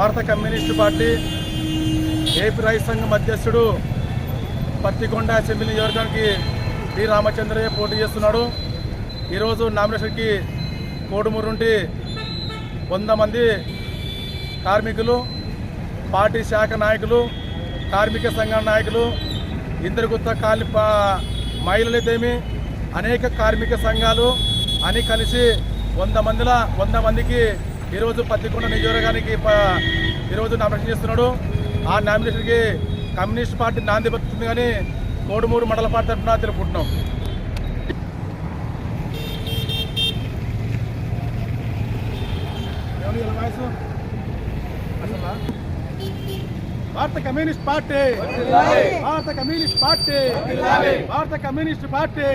భారత communist party AP రైతు సంఘం అధ్యక్షుడు పత్తికొండ అసెంబ్లీ నియోజకవర్గానికి డి రామచంద్రయ్య పోటీ చేస్తున్నాడు. ఈరోజు నామినేషన్కి కోడుమూరు నుండి వంద మంది కార్మికులు పార్టీ శాఖ నాయకులు కార్మిక సంఘ నాయకులు ఇంద్రగుత్త కాలి పా- మహిళలైతేమి అనేక కార్మిక సంఘాలు అని కలిసి వంద మందిల వంద మందికి ఈరోజు పత్తికొండ నియోజకవర్గానికి ఈరోజు నామినేషన్ చేస్తున్నాడు. ఆ నామినేషన్కి కమ్యూనిస్ట్ పార్టీ నాంది పడుతుంది కానీ కోడుమూరు మండల పార్టీ తరఫున తెలుపుకుంటున్నాం. వాయిస్? భారత కమ్యూనిస్ట్ పార్టీ! భారత కమ్యూనిస్ట్ పార్టీ! భారత కమ్యూనిస్ట్ పార్టీ!